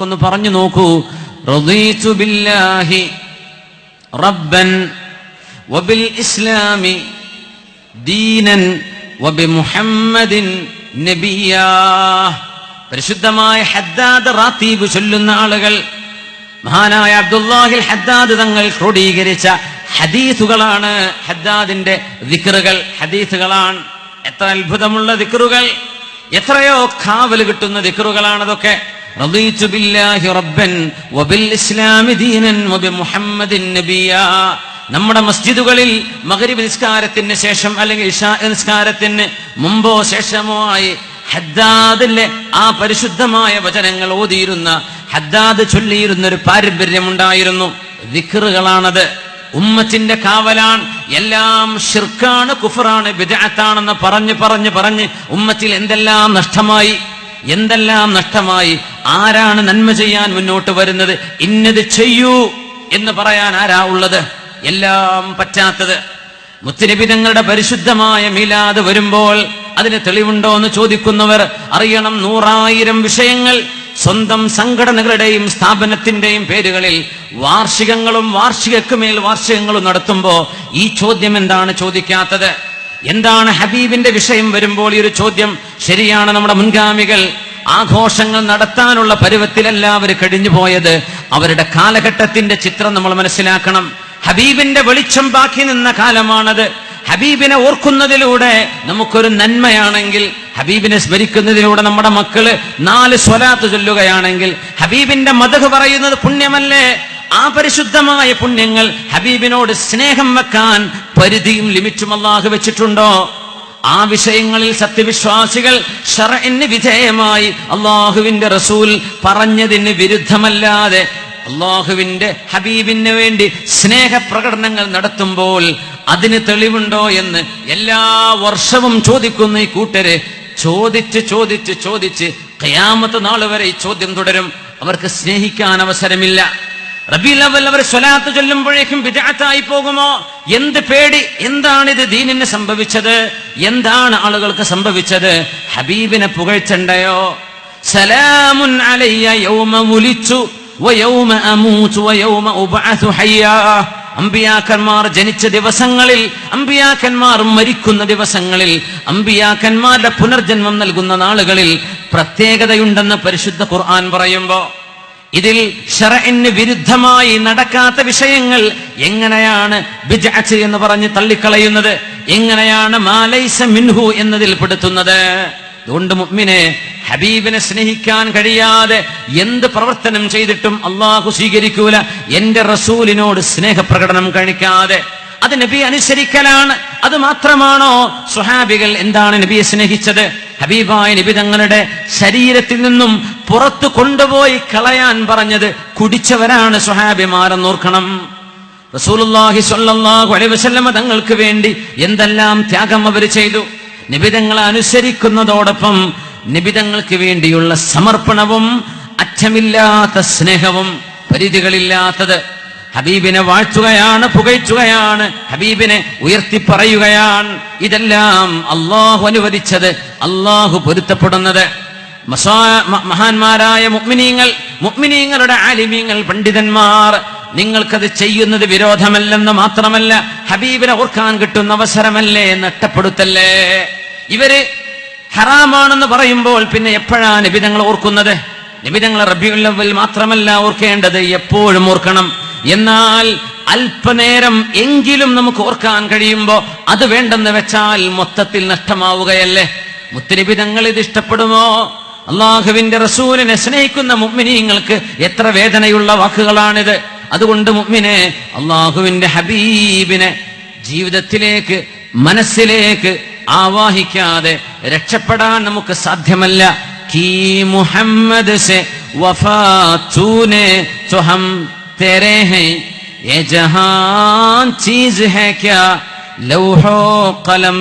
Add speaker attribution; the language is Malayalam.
Speaker 1: ഒന്ന് പറഞ്ഞു നോക്കൂ. ബില്ലാഹി റബ്ബൻ വബിൽ ഇസ്ലാമി ദീനൻ വബിമുഹമ്മദിൻ നബിയാ. പരിശുദ്ധമായ ഹദ്ദാദ് റാത്തീബ് ചൊല്ലുന്ന ആളുകൾ മഹാനായ അബ്ദുല്ലാഹിൽ ഹദ്ദാദ് തങ്ങൾ ക്രോഡീകരിച്ച ഹദീസുകളാണ്. ഹദ്ദാദിന്റെ ദിക്റുകൾ ഹദീസുകളാണ്. എത്ര അത്ഭുതമുള്ള ദിക്റുകൾ എത്രയോ കാവൽ കിട്ടുന്ന ദിക്റുകളാണ് അതൊക്കെ بالله വബിൽ ഇസ്ലാമി ദീനൻ വബിമുഹമ്മദിൻ നബിയാ. നമ്മുടെ മസ്ജിദുകളിൽ മഗ്രിബ് നിസ്കാരത്തിന് ശേഷം അല്ലെങ്കിൽ ഇഷാ നിസ്കാരത്തിന് മുമ്പോ ശേഷമോ ആയി ഹദ്ദാദിലെ ആ പരിശുദ്ധമായ വചനങ്ങൾ ഓതിയിരുന്ന ഹദ്ദാദ് ചൊല്ലിയിരുന്ന ഒരു പാരമ്പര്യമുണ്ടായിരുന്നു. ദിക്റുകളാണത്. ഉമ്മത്തിന്റെ കാവലാൻ എല്ലാം ഷിർക്കാണ് കുഫറാണ് ബിദഅത്താണെന്ന് പറഞ്ഞ് പറഞ്ഞ് പറഞ്ഞ് ഉമ്മത്തിൽ എന്തെല്ലാം നഷ്ടമായി എന്തെല്ലാം നഷ്ടമായി ആരാണ് നന്മ ചെയ്യാൻ മുന്നോട്ട് വരുന്നത്? ഇന്നത് ചെയ്യൂ എന്ന് പറയാൻ ആരാ ഉള്ളത്? എല്ലാം പറ്റാത്തത്. മുത്തുനിബിതങ്ങളുടെ പരിശുദ്ധമായ മീലാത് വരുമ്പോൾ അതിന് തെളിവുണ്ടോ എന്ന് ചോദിക്കുന്നവർ അറിയണം. നൂറായിരം വിഷയങ്ങൾ സ്വന്തം സംഘടനകളുടെയും സ്ഥാപനത്തിന്റെയും പേരുകളിൽ വാർഷികങ്ങളും വാർഷികക്കുമേൽ വാർഷികങ്ങളും നടത്തുമ്പോൾ ഈ ചോദ്യം എന്താണ് ചോദിക്കാത്തത്? എന്താണ് ഹബീബിന്റെ വിഷയം വരുമ്പോൾ ഈ ഒരു ചോദ്യം ശരിയാണ് നമ്മുടെ മുൻഗാമികൾ ആഘോഷങ്ങൾ നടത്താനുള്ള പരുവത്തിലല്ല അവർ കഴിഞ്ഞു പോയത്. അവരുടെ കാലഘട്ടത്തിന്റെ ചിത്രം നമ്മൾ മനസ്സിലാക്കണം. ഹബീബിന്റെ വെളിച്ചം ബാക്കി നിന്ന കാലമാണത്. ഹബീബിനെ ഓർക്കുന്നതിലൂടെ നമുക്കൊരു നന്മയാണെങ്കിൽ ഹബീബിനെ സ്മരിക്കുന്നതിലൂടെ നമ്മുടെ മക്കൾ നാല് സ്വലാത്ത് ചൊല്ലുകയാണെങ്കിൽ ഹബീബിന്റെ മതക് പറയുന്നത് പുണ്യമല്ലേ? ആ പരിശുദ്ധമായ പുണ്യങ്ങൾ ഹബീബിനോട് സ്നേഹം വെക്കാൻ പരിധിയും ലിമിറ്റും അള്ളാഹു വെച്ചിട്ടുണ്ടോ? ആ വിഷയങ്ങളിൽ സത്യവിശ്വാസികൾ ഷറന് വിധേയമായി അള്ളാഹുവിന്റെ റസൂൽ പറഞ്ഞതിന് വിരുദ്ധമല്ലാതെ അള്ളാഹുവിന്റെ ഹബീബിന് വേണ്ടി സ്നേഹപ്രകടനങ്ങൾ നടത്തുമ്പോൾ അതിന് തെളിവുണ്ടോ എന്ന് എല്ലാ വർഷവും ചോദിക്കുന്ന ഈ കൂട്ടര് ചോദിച്ച് ചോദിച്ച് ചോദിച്ച് കയാമത്ത് നാൾ വരെ ഈ ചോദ്യം തുടരും. അവർക്ക് സ്നേഹിക്കാൻ അവസരമില്ല. അവർ സ്വലാത്ത് ചൊല്ലുമ്പോഴേക്കും വിദാത്തായി പോകുമോ? എന്ത് പേടി? എന്താണിത് ദീനിന് സംഭവിച്ചത്? എന്താണ് ആളുകൾക്ക് സംഭവിച്ചത്? ഹബീബിനെ പുകഴ്ചണ്ടയോ സലാമുൻ അലയ്യ യൗമ ഹയ്യാ. അമ്പിയാക്കന്മാർ ജനിച്ച ദിവസങ്ങളിൽ അമ്പിയാക്കന്മാർ മരിക്കുന്ന ദിവസങ്ങളിൽ അമ്പിയാക്കന്മാരുടെ പുനർജന്മം നൽകുന്ന നാളുകളിൽ പ്രത്യേകതയുണ്ടെന്ന് പരിശുദ്ധ ഖുർആൻ പറയുമ്പോ ഇതിൽ ഷറഇന് വിരുദ്ധമായി നടക്കാത്ത വിഷയങ്ങൾ എങ്ങനെയാണ് ബിജഅത്ത് എന്ന് പറഞ്ഞ് തള്ളിക്കളയുന്നത്? എങ്ങനെയാണ് മാലൈസ മിൻഹു എന്നതിൽ പെടുത്തുന്നത്? അതുകൊണ്ട് മുഅ്മിനെ ഹബീബിനെ സ്നേഹിക്കാൻ കഴിയാതെ എന്ത് പ്രവർത്തനം ചെയ്തിട്ടും അള്ളാഹു സ്വീകരിക്കൂല. എന്റെ റസൂലിനോട് സ്നേഹപ്രകടനം കാണിക്കാതെ. അത് നബി അനുസരിക്കലാണ്. അത് മാത്രമാണോ സുഹാബികൾ എന്താണ് നബിയെ സ്നേഹിച്ചത്? ഹബീബായ നബി തങ്ങളുടെ ശരീരത്തിൽ നിന്നും പുറത്തു കൊണ്ടുപോയി കളയാൻ പറഞ്ഞത് കുടിച്ചവരാണ് സുഹാബിമാരെന്ന് ഓർക്കണം. റസൂലുള്ളാഹി സ്വല്ലല്ലാഹു അലൈഹി തങ്ങൾക്ക് വേണ്ടി എന്തെല്ലാം ത്യാഗം അവർ ചെയ്തു. നിബിതങ്ങളെ അനുസരിക്കുന്നതോടൊപ്പം നിബിതങ്ങൾക്ക് വേണ്ടിയുള്ള സമർപ്പണവും അറ്റമില്ലാത്ത സ്നേഹവും പരിധികളില്ലാത്തത് ഹബീബിനെ വാഴ്ത്തുകയാണ് പുകഴ്ത്തുകയാണ് ഹബീബിനെ ഉയർത്തി പറയുകയാണ് ഇതെല്ലാം അള്ളാഹു അനുവദിച്ചത് അള്ളാഹു പൊരുത്തപ്പെടുന്നത്. മഹാന്മാരായ മുക്മിനീങ്ങൾ മുക്മിനീങ്ങളുടെ ആലിമീങ്ങൾ പണ്ഡിതന്മാർ നിങ്ങൾക്കത് ചെയ്യുന്നത് വിരോധമല്ലെന്ന് മാത്രമല്ല ഹബീബിനെ ഓർക്കാൻ കിട്ടുന്ന അവസരമല്ലേ നഷ്ടപ്പെടുത്തല്ലേ ഇവർ ഹറാമാണെന്ന് പറയുമ്പോൾ പിന്നെ എപ്പോഴാണ് നിബിതങ്ങൾ ഓർക്കുന്നത്? നിബിതങ്ങൾ റബിയുല്ലവൽ മാത്രമല്ല ഓർക്കേണ്ടത് എപ്പോഴും ഓർക്കണം. എന്നാൽ അല്പനേരം എങ്കിലും നമുക്ക് ഓർക്കാൻ കഴിയുമ്പോൾ അത് വേണ്ടെന്ന് വെച്ചാൽ മൊത്തത്തിൽ നഷ്ടമാവുകയല്ലേ? മുത്തനിബിതങ്ങൾ ഇത് ഇഷ്ടപ്പെടുമോ? അള്ളാഹുവിന്റെ റസൂലിനെ സ്നേഹിക്കുന്ന മുഗ്മിനീങ്ങൾക്ക് എത്ര വേദനയുള്ള വാക്കുകളാണിത് അതുകൊണ്ട് മുഗ്മിനെ അള്ളാഹുവിന്റെ ഹബീബിനെ ജീവിതത്തിലേക്ക് മനസ്സിലേക്ക് ആവാഹിക്കാതെ രക്ഷപ്പെടാൻ നമുക്ക് സാധ്യമല്ല കീ മുഹമ്മദ് സെ വഫാ തൂനെ तो हम तेरे हैं ये जहां चीज है क्या लौहो कलम